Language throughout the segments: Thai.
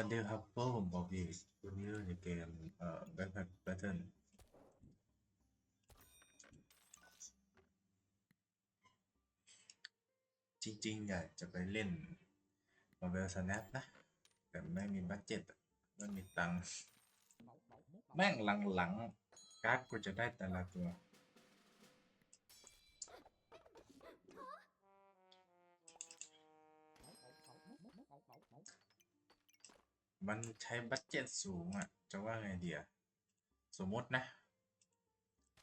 วันเดีครับพวกผมบอกอีวันนี้เราในเกมเอ่อ Backpack Battle จริงๆ อยากจะไปเล่น Marvel Snap นะ แต่ไม่มีบัตเจ็ตไม่มีตังค์แม่งหลังๆการ์ดกูจะได้แต่ละตัว มันใช้บัตเจ็ตสูงอะ จะว่าไงเดียสมมตินะ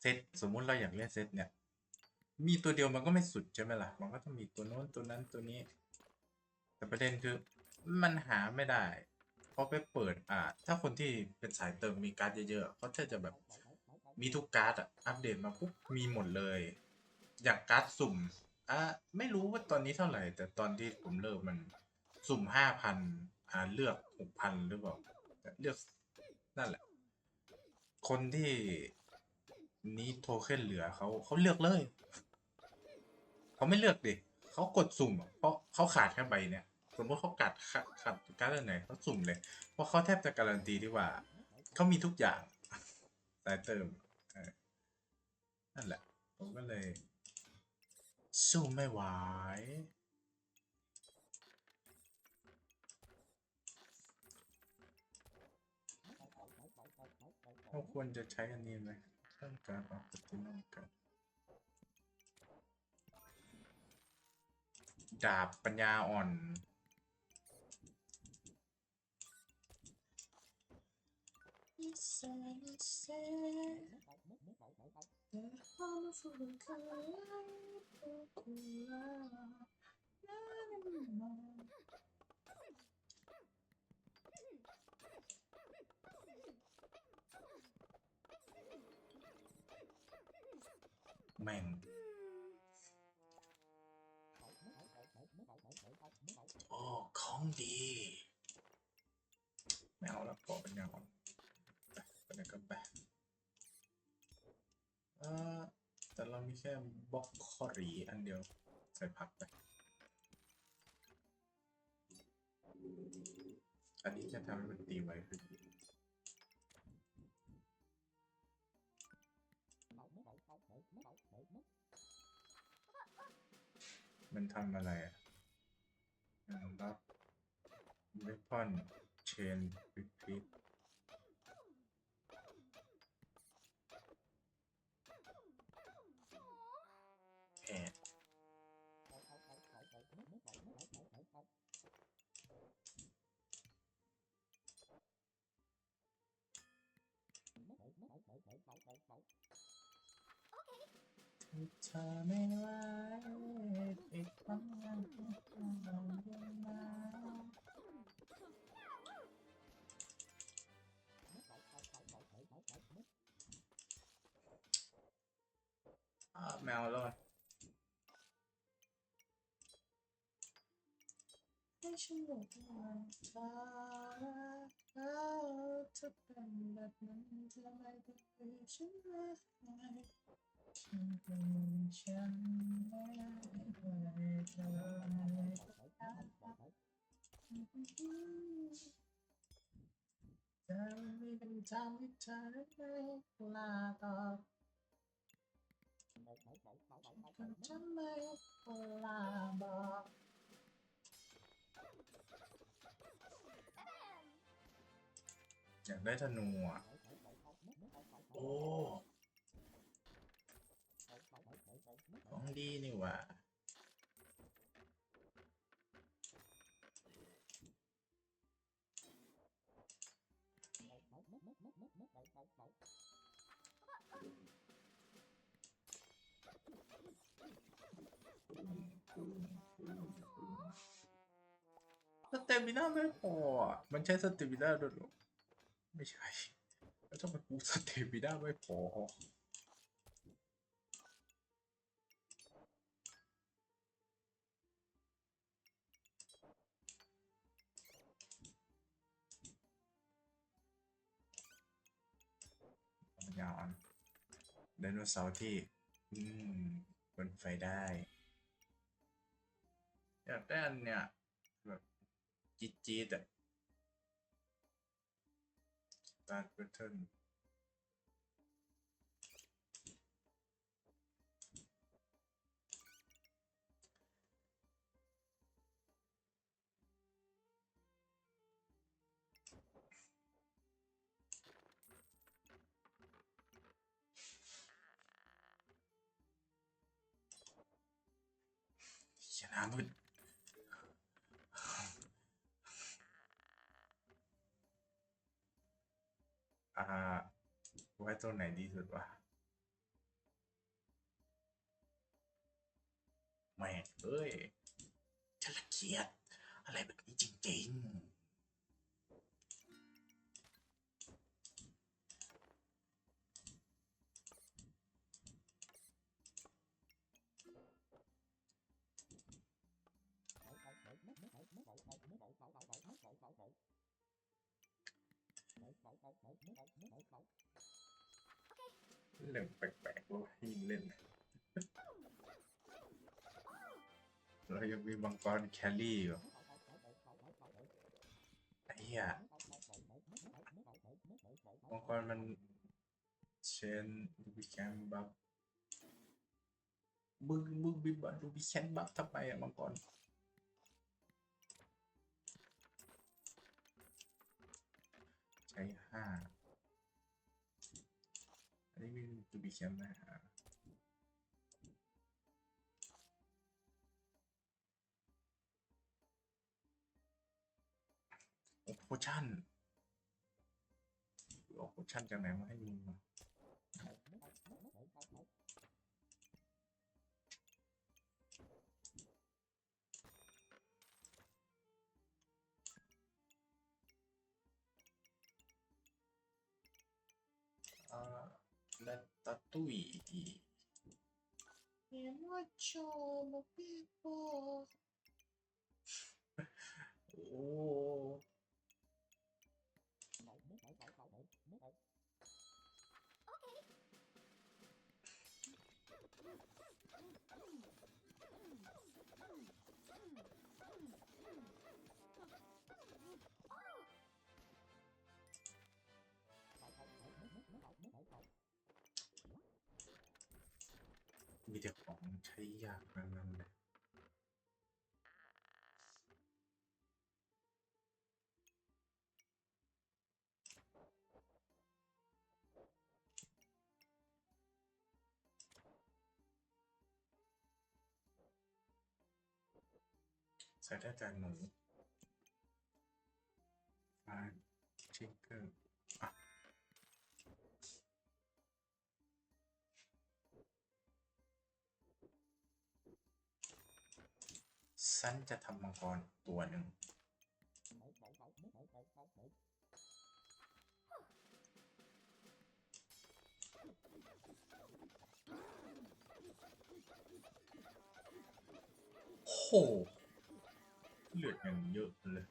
เซตสมมุติเราอยากเล่นเซตเนี่ย มีตัวเดียวมันก็ไม่สุดใช่ไหมล่ะ มันก็ต้องมีตัวโน้นตัวนั้นตัวนี้ แต่ประเด็นคือมันหาไม่ได้ เพราะไปเปิดอ่าถ้าคนที่เป็นสายเติมมีการ์ดเยอะๆเขาจะจะแบบมีทุกการ์ดอะอัปเดตมาปุ๊บมีหมดเลย อย่างการ์ดสุ่มอะไม่รู้ว่าตอนนี้เท่าไหร่ แต่ตอนที่ผมเลิกมันสุ่มห้าพัน อ่าเลือกหกพันหรือเปล่าเลือกนั่นแหละ คนที่นี้โทเค็นเหลือเขาเขาเลือกเลย เขาไม่เลือกดิเขากดสุ่มเพราะเขาขาดแค่ใบเนี่ยสมมติเขากัดขาดขาดการ์ดอันไหนเขาสุ่มเลย เพราะเขาแทบจะการันตีที่ว่าเขามีทุกอย่างสายเติมนั่นแหละผมก็เลย สู้ไม่ไหว เราควรจะใช้อันนี้ไหมเรื่องการออกปฏินอมกันดาบปัญญาอ่อน แม่งโอ้ของดีไม่เอาแล้วพอเป็นยาอ่อนไปไปไหนก็ไปเออแต่เรามีแค่บล็อกคอรีอันเดียว ใส่ผักไป อันนี้จะทำให้มันตีไวขึ้น มันทำอะไรอะรับเวพอนเชนวิพิทแอด เธอไม่ไหวอีกครั้งยังต้องเอาเรื่องมาแมวแล้วกันให้ฉันบอกว่าเธอแล้วจะเป็นแบบนั้นทำไมต้องเป็นฉันไม่ได้ฉัก ล้าตอบกันทำไมเวลาบอกอยากไังดีนี่ว่าสเตมิน่าไม่พอ มันใช้สเตมิน่าด้วยหรอ ไม่ใช่แล้วทำไมกูสเตมิน่าไม่พอ ยาวอนไดโนเสาร์ที่ อืมบนไฟได้แยาแตอันเนี่ยแบบจี๊ดๆอะตาร์ทเบทเทิ นะมืดอ่าไว้ตรงไหนดีสุดวะแม่งเอ้ยฉันละเกียดอะไรแบบนี้จริงๆ เรื่องแปลกๆว่าให้เล่นเรายังมีมังกรแคลรี่อยู่ไอ้เหี้ยมังกรมันเชนดูบิแคนบัฟมึงมึงบิบัดูบิแคนบัฟทำไมอะมังกร ช้ห้าอันนี้มีตูบิแคนนะฮะโอ้โพชั่นโอาโพชั่นจากไหนมาให้มึง และตะตุ มีแต่ของใช้ยากทั้นั้นเลยใส่ได้แต่หนูฟาชิงเกอร์ ฉันจะทำมังกรตัวหนึ่งโหเลือดอย่างเยอะเลย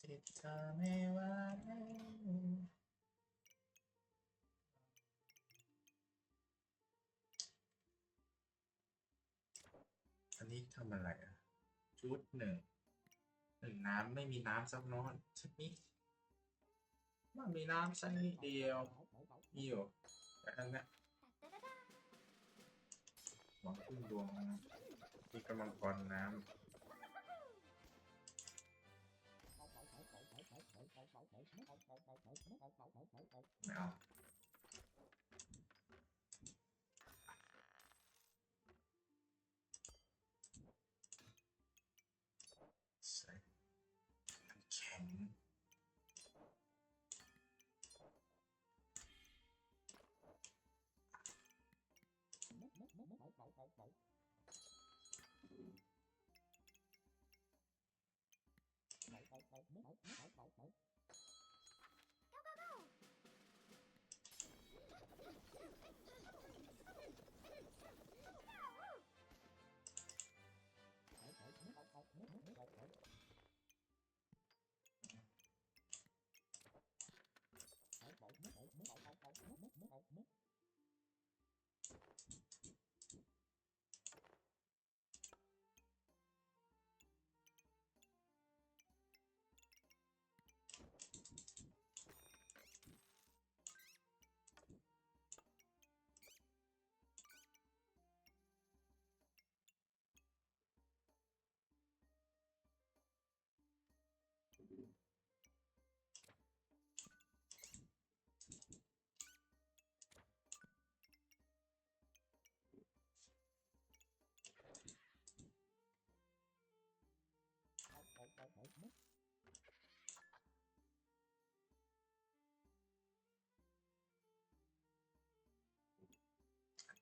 ติดเธอไม่ไหวอั ทำอะไรอะชุดหนึ่งหนึ่งน้ำไม่มีน้ำสักน้อยสักนิดมันมีน้ำสักนิดเดียวมีอยู่แต่อันนี้หวังพึ่งดวงนะที่กำลังกรน้ำไม่เอา bấu bấu bấu bấu bấu bấu bấu bấu bấu bấu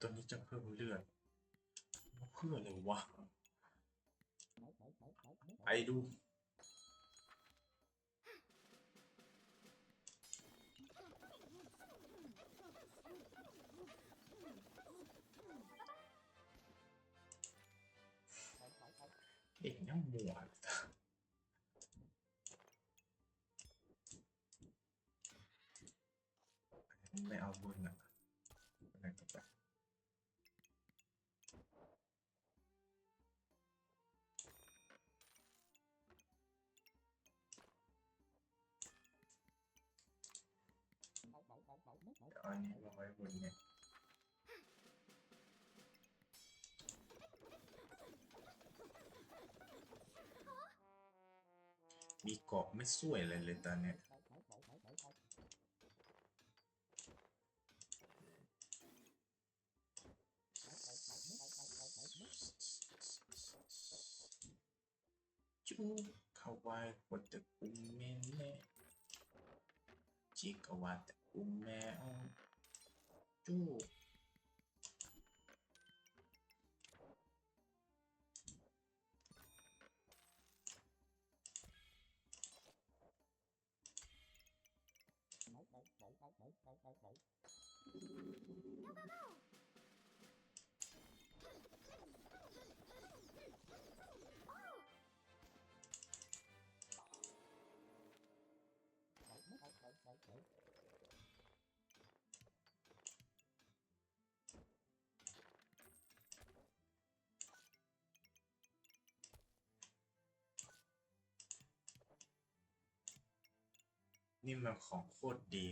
ตัวนี้จะเพิ่มเลือดเพื่ออะไรวะไปดูเอกยังมัวไเอาอันนี้มาไว้บนเนี่ยมีเกาะไม่สวยเลยเลยตอนเนี้ยจูเขาวายกดตะกุ้มเมนเล่จิกวาตะกุ้มแม Chu. Đấy, นี่มันของโคตรดี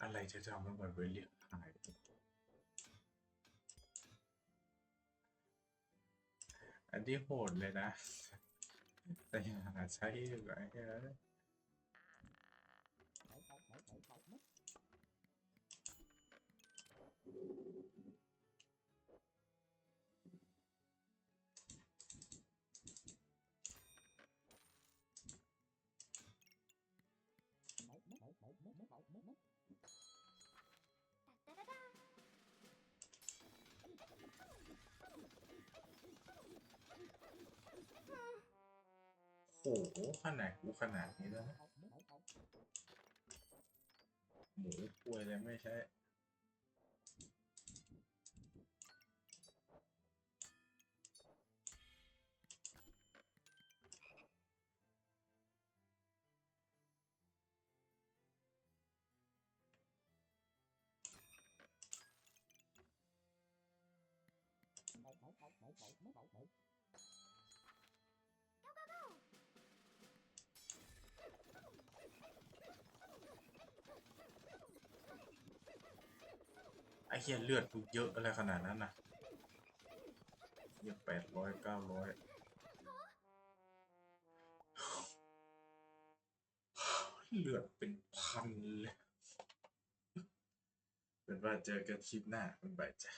อะไรจะทำให้มันไปเรียกหายอันที่โหดเลยนะ แต่อย่าหาใช้ดีกว่า โอ้โหขนาดกูขนาดนี้แล้วนะหมูป่วยเลยไม่ใช่ อ้เหี้ยเลือดกูเยอะอะไรขนาดนั้นนะเยอะแปดร้อยเก้าร้อยเลือดเป็นพันเลยเป็นว่าเจอกันคลิปหน้าเป็นบายจ้ะ